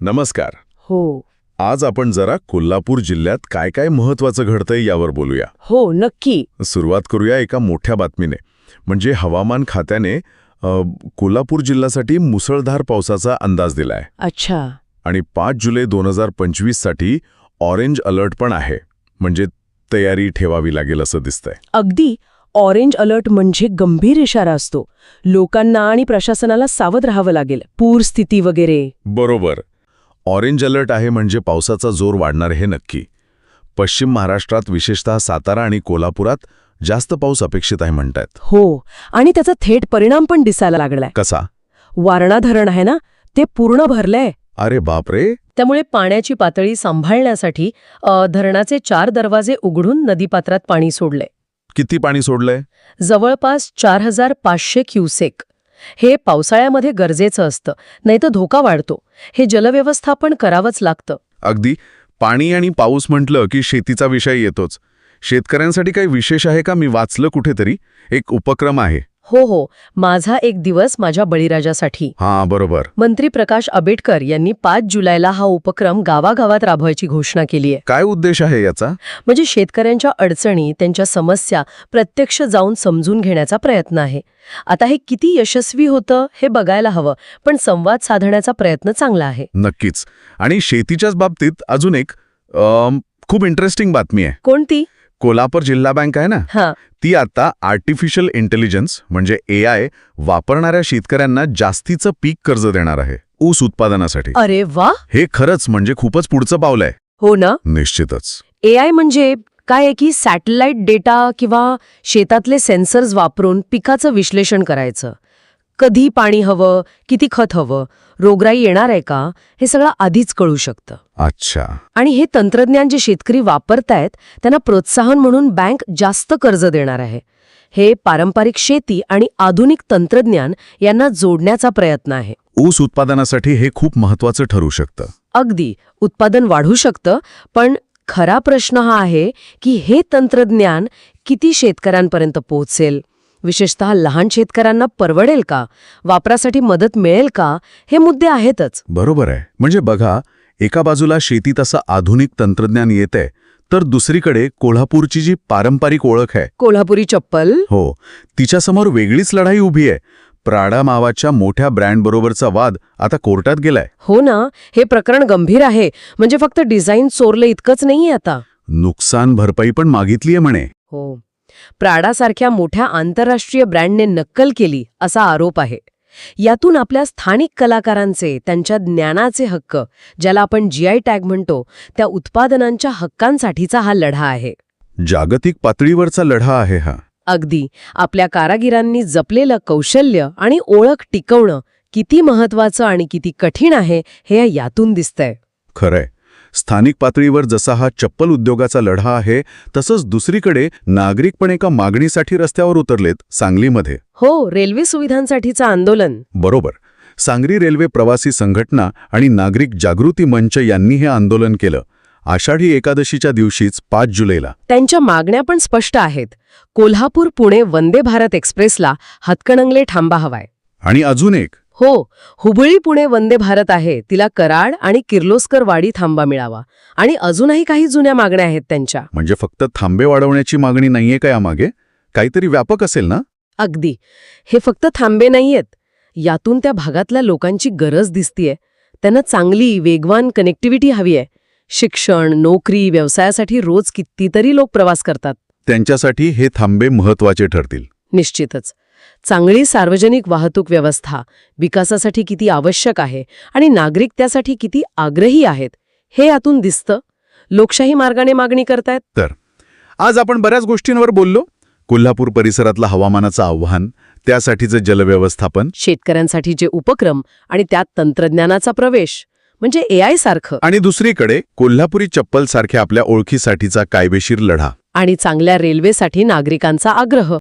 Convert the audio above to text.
नमस्कार. हो. आज आपण जरा कोल्हापूर जिल्ह्यात काय काय महत्वाचं घडतंय यावर बोलूया. हो नक्की. सुरुवात करूया एका मोठ्या बातमीने. म्हणजे हवामान खात्याने अ, कोल्हापूर जिल्ह्यासाठी मुसळधार पावसाचा अंदाज दिलाय. अच्छा. आणि पाच जुलै दोन हजार पंचवीससाठी ऑरेंज अलर्ट पण आहे. म्हणजे तयारी ठेवावी लागेल असं दिसतंय. अगदी. ऑरेंज अलर्ट म्हणजे गंभीर इशारा असतो. लोकांना आणि प्रशासनाला सावध राहावं लागेल. पूर स्थिती वगैरे. बरोबर. ऑरेंज अलर्ट आहे म्हणजे पावसाचा जोर वाढणार हे नक्की. पश्चिम महाराष्ट्रात विशेषतः सातारा आणि कोल्हापुरात जास्त पाऊस अपेक्षित आहे म्हणतात हो आणि त्याचा थेट परिणाम पण दिसायला लागलाय. कसा? वारणा धरण आहे ना ते पूर्ण भरलंय. अरे बापरे! त्यामुळे पाण्याची पातळी सांभाळण्यासाठी अ, धरणाचे चार दरवाजे उघडून नदीपात्रात पाणी सोडले किती पाणी सोडलंय? जवळपास चार हजार पाचशे क्युसेक. हे पावसाळ्यामध्ये गरजेचं असतं नाहीतर धोका वाढतो. हे जलव्यवस्थापन करावंच लागतं. अगदी. पाणी आणि पाऊस म्हटलं की शेतीचा विषय येतोच. शेतकऱ्यांसाठी काही विशेष आहे का? मी वाचलं कुठेतरी. एक उपक्रम आहे. हो हो. माझा एक दिवस माझ्या बळीराजासाठी. हां बरोबर. मंत्री प्रकाश आंबेडकर यांनी पाच जुलैला हा उपक्रम गावागावात राबवायची घोषणा केली आहे. काय उद्देश आहे याचा? म्हणजे शेतकऱ्यांच्या अडचणी त्यांच्या समस्या प्रत्यक्ष जाऊन समजून घेण्याचा प्रयत्न आहे. आता हे किती यशस्वी होतं हे बघायला हवं पण संवाद साधण्याचा प्रयत्न चांगला आहे. नक्कीच. आणि शेतीच्याच बाबतीत अजून एक अम, खूप इंटरेस्टिंग बातमी आहे. कोणती? कोल्हापूर जिल्हा बँक आहे ना? हा. ती आता आर्टिफिशियल इंटेलिजन्स म्हणजे ए आय वापरणाऱ्या शेतकऱ्यांना जास्तीचं पीक कर्ज देणार आहे ऊस उत्पादनासाठी. अरे वा! हे खरंच म्हणजे खूपच पुढचं पावलं आहे. हो ना? निश्चितच. ए आय म्हणजे काय आहे की सॅटेलाइट डेटा किंवा शेतातले सेन्सर्स वापरून पिकाचं विश्लेषण करायचं. कधी पाणी हवं किती खत हवं रोगराई येणार आहे का हे सगळं आधीच कळू शकतं. अच्छा. आणि हे तंत्रज्ञान जे शेतकरी वापरतायत त्यांना प्रोत्साहन म्हणून बँक जास्त कर्ज देणार आहे. हे पारंपरिक शेती आणि आधुनिक तंत्रज्ञान यांना जोडण्याचा प्रयत्न आहे. ऊस उत्पादनासाठी हे खूप महत्वाचं ठरू शकतं. अगदी उत्पादन वाढू शकतं पण खरा प्रश्न हा आहे की हे तंत्रज्ञान किती शेतकऱ्यांपर्यंत पोहोचेल? विशेषतः लहान शेतकऱ्यांना परवडेल का? वापरासाठी मदत मिळेल का? हे मुद्दे आहेतच. बरोबर आहे. म्हणजे बघा एका बाजूला शेतीत असं आधुनिक तंत्रज्ञान येतंय तर दुसरीकडे कोल्हापूरची जी पारंपरिक ओळख आहे. कोल्हापुरी चप्पल? हो. तिच्यासमोर वेगळीच लढाई उभी आहे. प्राडा मावाच्या मोठ्या ब्रँडबरोबरचा वाद आता कोर्टात गेलाय. हो ना. हे प्रकरण गंभीर आहे. म्हणजे फक्त डिझाईन चोरलं इतकंच नाहीये आता. नुकसान भरपाई पण मागितलीये म्हणे. हो. प्राडासारख्या मोठ्या आंतरराष्ट्रीय ब्रँडने नक्कल केली असा आरोप आहे. यातून आपल्या स्थानिक कलाकारांचे त्यांच्या ज्ञानाचे हक्क ज्याला आपण जीआय टॅग म्हणतो त्या उत्पादनांच्या हक्कांसाठीचा हा लढा आहे. जागतिक पातळीवरचा लढा आहे हा. अगदी. आपल्या कारागिरांनी जपलेलं कौशल्य आणि ओळख टिकवणं किती महत्वाचं आणि किती कठीण आहे हे यातून दिसतंय. खरंय. स्थानिक पातळीवर जसा हा चप्पल उद्योगाचा लढा आहे तसंच दुसरीकडे नागरिक पण एका मागणीसाठी रस्त्यावर उतरलेत सांगलीमध्ये. हो रेल्वे सुविधांसाठीचं आंदोलन. बरोबर. सांगली रेल्वे प्रवासी संघटना आणि नागरिक जागृती मंच यांनी हे आंदोलन केलं. आषाढी एकादशीच्या दिवशीच पाच जुलैला. त्यांच्या मागण्या पण स्पष्ट आहेत. कोल्हापूर पुणे वंदे भारत एक्सप्रेसला हातकणंगले थांबा हवाय. आणि अजून एक. हो हुबळी पुणे वंदे भारत आहे. तिला कराड आणि किर्लोस्कर वाडी थांबा मिळावा. आणि अजूनही काही जुन्या मागण्या आहेत त्यांच्या. म्हणजे फक्त थांबे वाढवण्याची मागणी नाहीये का यामागे? काहीतरी व्यापक असेल ना? अगदी. हे फक्त थांबे नाहीयेत. यातून त्या भागातल्या लोकांची गरज दिसतीये. त्यांना चांगली वेगवान कनेक्टिव्हिटी हवी आहे शिक्षण नोकरी व्यवसायासाठी रोज कितीतरी लोक प्रवास करतात. त्यांच्यासाठी हे थांबे महत्त्वाचे ठरतील. निश्चितच. चांगली सार्वजनिक वाहतूक व्यवस्था विकासासाठी किती आवश्यक आहे आणि नागरिक त्यासाठी किती आग्रही आहेत हे यातून दिसतं. लोकशाही मार्गाने मागणी करतायत? तर आज आपण बऱ्याच गोष्टींवर बोललो. कोल्हापूर परिसरातलं हवामानाचं आव्हान त्यासाठीचं जलव्यवस्थापन. शेतकऱ्यांसाठीचे उपक्रम आणि त्यात तंत्रज्ञानाचा प्रवेश म्हणजे ए आय सारखं. आणि दुसरीकडे कोल्हापुरी चप्पल सारख्या आपल्या ओळखीसाठीचा कायदेशीर लढा. आणि चांगल्या रेल्वेसाठी नागरिकांचा आग्रह.